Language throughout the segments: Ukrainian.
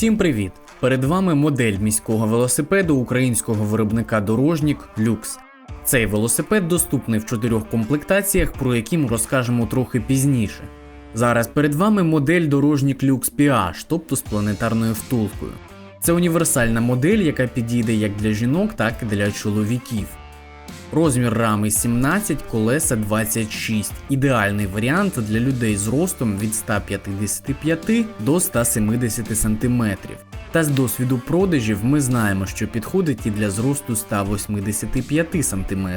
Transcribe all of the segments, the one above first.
Всім привіт! Перед вами модель міського велосипеду українського виробника дорожнік Люкс. Цей велосипед доступний в чотирьох комплектаціях, про які ми розкажемо трохи пізніше. Зараз перед вами модель дорожнік Люкс PH, тобто з планетарною втулкою. Це універсальна модель, яка підійде як для жінок, так і для чоловіків. Розмір рами 17, колеса 26. Ідеальний варіант для людей з ростом від 155 до 170 см. Та з досвіду продажів ми знаємо, що підходить і для зросту 185 см.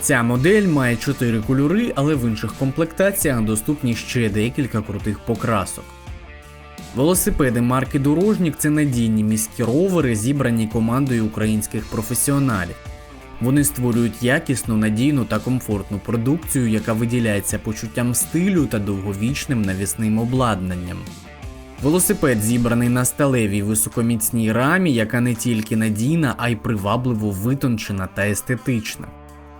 Ця модель має 4 кольори, але в інших комплектаціях доступні ще декілька крутих покрасок. Велосипеди марки Дорожнік це надійні міські ровери, зібрані командою українських професіоналів. Вони створюють якісну, надійну та комфортну продукцію, яка виділяється почуттям стилю та довговічним навісним обладнанням. Велосипед зібраний на сталевій високоміцній рамі, яка не тільки надійна, а й привабливо витончена та естетична.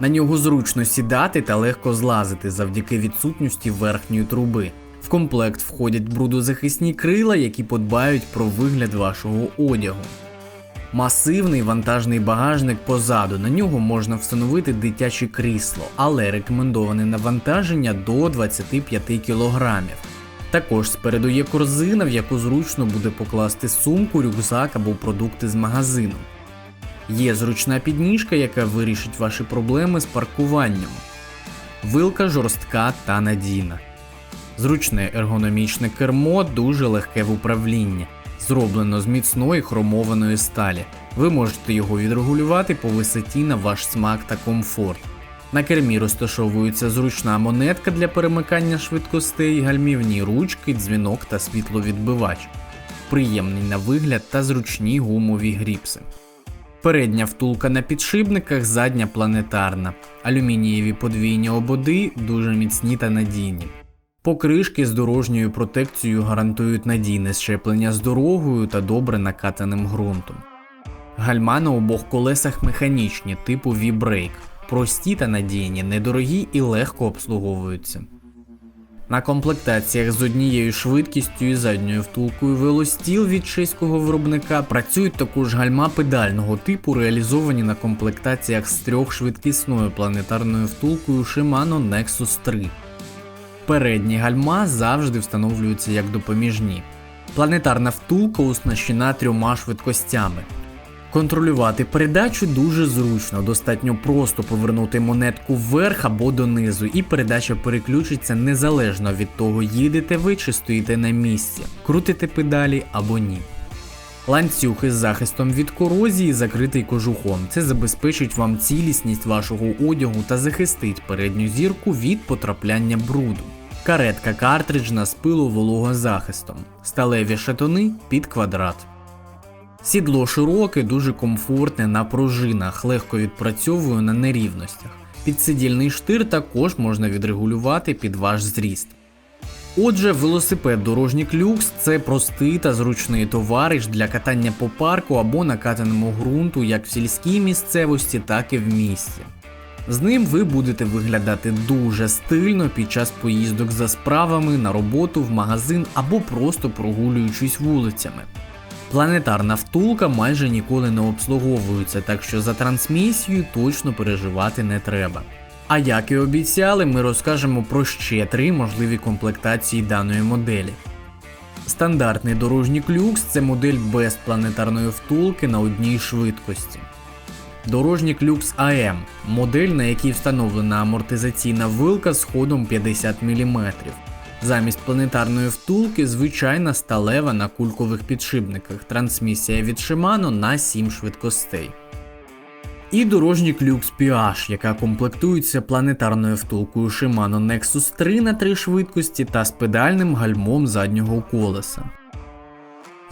На нього зручно сідати та легко злазити завдяки відсутності верхньої труби. В комплект входять брудозахисні крила, які подбають про вигляд вашого одягу. Масивний вантажний багажник позаду. На нього можна встановити дитяче крісло, але рекомендоване навантаження до 25 кг. Також спереду є корзина, в яку зручно буде покласти сумку, рюкзак або продукти з магазину. Є зручна підніжка, яка вирішить ваші проблеми з паркуванням. Вилка жорстка та надійна. Зручне ергономічне кермо дуже легке в управлінні зроблено з міцної хромованої сталі. Ви можете його відрегулювати по висоті на ваш смак та комфорт. На кермі розташовується зручна монетка для перемикання швидкостей, гальмівні ручки, дзвінок та світловідбивач, приємний на вигляд та зручні гумові гріпси. Передня втулка на підшипниках, задня планетарна, алюмінієві подвійні ободи дуже міцні та надійні. Покришки з дорожньою протекцією гарантують надійне щеплення з дорогою та добре накатаним ґрунтом. Гальма на обох колесах механічні типу V-Brake, прості та надійні, недорогі і легко обслуговуються. На комплектаціях з однією швидкістю і задньою втулкою велостіл від чеського виробника працюють також гальма педального типу, реалізовані на комплектаціях з трьохшвидкісною планетарною втулкою Shimano Nexus 3. Передні гальма завжди встановлюються як допоміжні. Планетарна втулка оснащена трьома швидкостями. Контролювати передачу дуже зручно, достатньо просто повернути монетку вверх або донизу, і передача переключиться незалежно від того, їдете ви чи стоїте на місці, крутите педалі або ні. Ланцюг із захистом від корозії закритий кожухом. Це забезпечить вам цілісність вашого одягу та захистить передню зірку від потрапляння бруду. Каретка картриджна з пилу вологозахистом, сталеві шатуни під квадрат. Сідло широке, дуже комфортне на пружинах, легко відпрацьовує на нерівностях. Підсидільний штир також можна відрегулювати під ваш зріст. Отже, велосипед дорожнік люкс це простий та зручний товариш для катання по парку або накатаному ґрунту як в сільській місцевості, так і в місті. З ним ви будете виглядати дуже стильно під час поїздок за справами на роботу, в магазин або просто прогулюючись вулицями. Планетарна втулка майже ніколи не обслуговується, так що за трансмісію точно переживати не треба. А як і обіцяли, ми розкажемо про ще три можливі комплектації даної моделі. Стандартний дорожній люкс це модель без планетарної втулки на одній швидкості. Дорожнік люкс АМ модель, на якій встановлена амортизаційна вилка з ходом 50 мм. Замість планетарної втулки звичайна сталева на кулькових підшипниках, трансмісія від Shimano на 7 швидкостей. І дорожнік Lux PH, яка комплектується планетарною втулкою Shimano Nexus 3 на 3 швидкості та з педальним гальмом заднього колеса.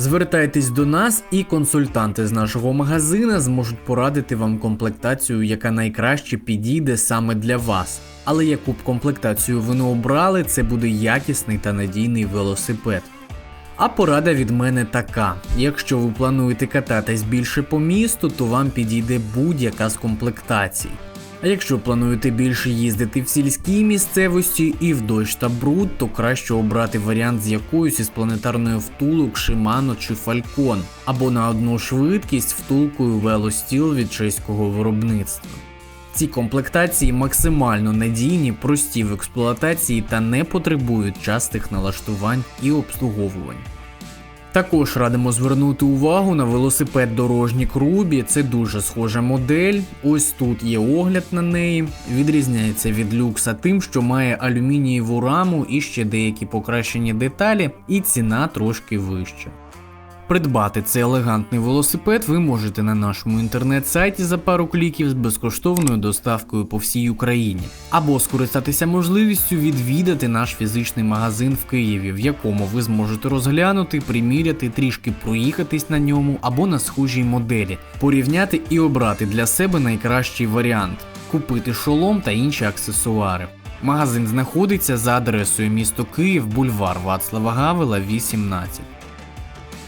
Звертайтесь до нас, і консультанти з нашого магазина зможуть порадити вам комплектацію, яка найкраще підійде саме для вас. Але яку б комплектацію ви не обрали, це буде якісний та надійний велосипед. А порада від мене така: якщо ви плануєте кататись більше по місту, то вам підійде будь-яка з комплектацій. А якщо плануєте більше їздити в сільській місцевості і в дощ та бруд, то краще обрати варіант з якоюсь із планетарною втулок Shimano чи Falcon, або на одну швидкість втулкою Velosteel від чеського виробництва. Ці комплектації максимально надійні, прості в експлуатації та не потребують частих налаштувань і обслуговувань. Також радимо звернути увагу на велосипед дорожнік Рубі. Це дуже схожа модель. Ось тут є огляд на неї. Відрізняється від люкса тим, що має алюмінієву раму і ще деякі покращені деталі, і ціна трошки вища. Придбати цей елегантний велосипед ви можете на нашому інтернет-сайті за пару кліків з безкоштовною доставкою по всій Україні, або скористатися можливістю відвідати наш фізичний магазин в Києві, в якому ви зможете розглянути, приміряти, трішки проїхатись на ньому або на схожій моделі, порівняти і обрати для себе найкращий варіант купити шолом та інші аксесуари. Магазин знаходиться за адресою місто Київ, бульвар Вацлава Гавела, 18.